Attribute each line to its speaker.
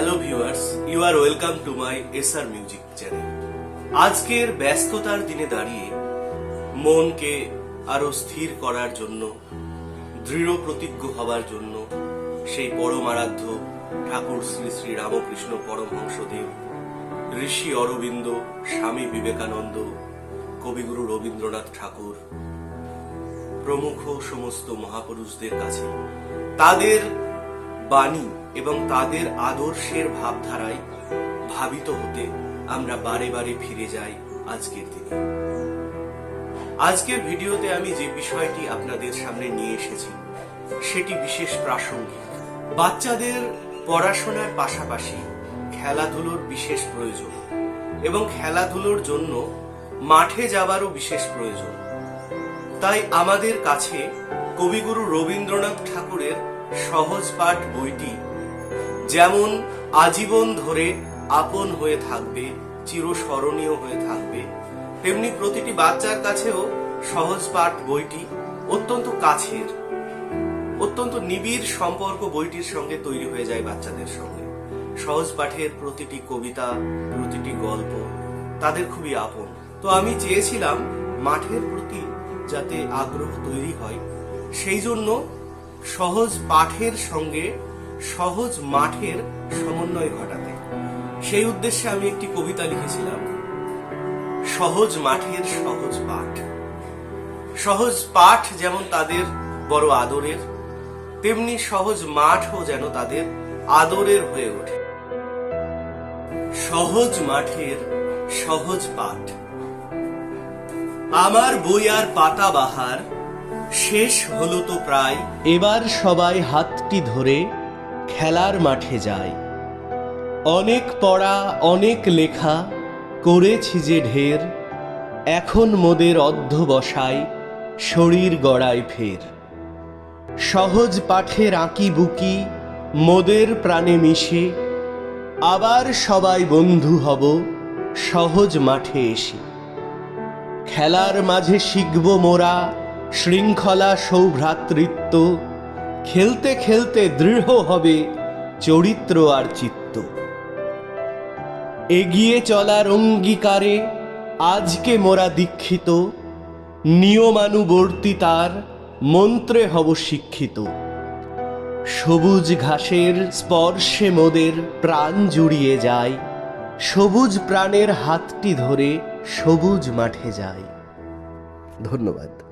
Speaker 1: Hello viewers you are welcome to my SR music channel আজকের ব্যস্ততার দিনে দাঁড়িয়ে মনকে আরও স্থির করার জন্য, দৃঢ় প্রতিজ্ঞ হবার জন্য সেই পরম আরাধ্য ঠাকুর শ্রী শ্রী রামকৃষ্ণ পরমহংসদেব, ঋষি অরবিন্দ, স্বামী বিবেকানন্দ, কবিগুরু রবীন্দ্রনাথ ঠাকুর, প্রমুখ সমস্ত মহাপুরুষদের কাছে, তাদের বাণী এবং তাদের আদর্শের ভাবধারায় ভাবিত হতে আমরা বারে বারে ফিরে যাই আজকের দিনে। আজকের ভিডিওতে আমি যে বিষয়টি আপনাদের সামনে নিয়ে এসেছি, সেটি বিশেষ প্রাসঙ্গিক। বাচ্চাদের পড়াশোনার পাশাপাশি খেলাধুলোর বিশেষ প্রয়োজন এবং খেলাধুলোর জন্য মাঠে যাবারও বিশেষ প্রয়োজন। তাই আমাদের কাছে কবিগুরু রবীন্দ্রনাথ ঠাকুরের সহজ পাঠ বইটি যেমন আজীবন ধরে আপন হয়ে থাকবে, চিরস্মরণীয় হয়ে থাকবে। তেমনি প্রতিটি বাচ্চার কাছেও সহজ পাঠ বইটি অত্যন্ত কাছের, অত্যন্ত নিবিড় সম্পর্ক বইটির সঙ্গে তৈরি হয়ে যায় বাচ্চাদের সঙ্গে। সহজ পাঠের প্রতিটি কবিতা, প্রতিটি গল্প তাদের খুবই আপন। তো আমি চেয়েছিলাম মাঠের প্রতি যাতে আগ্রহ তৈরি হয়, সেই জন্য সহজ পাঠের সঙ্গে সহজ মাঠের সমন্বয় ঘটাতে। সেই উদ্দেশ্যে আমি একটি কবিতা লিখেছিলাম। সহজ মাঠের সহজ পাঠ। সহজ পাঠ যেমন তাদের বড় আদরের, তেমনি সহজ মাঠও যেন তাদের আদরের হয়ে ওঠে। সহজ মাঠের সহজ পাঠ। আমার বই আর পাতা বাহার, শেষ হলো তো প্রায়। এবার সবাই হাতটি ধরে খেলার মাঠে যায় অনেক পড়া, অনেক লেখা, করেছি যে ঢের। এখন মোদের অধ্যবসায় শরীর গড়ায় ফের। সহজ পাঠের আঁকি বুকি, মোদের প্রাণে মিশে। আবার সবাই বন্ধু হব, সহজ মাঠে এসে। খেলার মাঝে শিখব মোরা, শৃঙ্খলা, সৌভ্রাতৃত্ব। খেলতে খেলতে দৃঢ় হবে চরিত্র আর চিত্ত। এগিয়ে চলার অঙ্গীকারে আজকে মোরা দীক্ষিত নিয়মানুবর্তিতার মন্ত্রে হব শিক্ষিত। সবুজ ঘাসের স্পর্শে মোদের প্রাণ জুড়িয়ে যায়, সবুজ প্রাণের হাতটি ধরে সবুজ মাঠে যায়। ধন্যবাদ।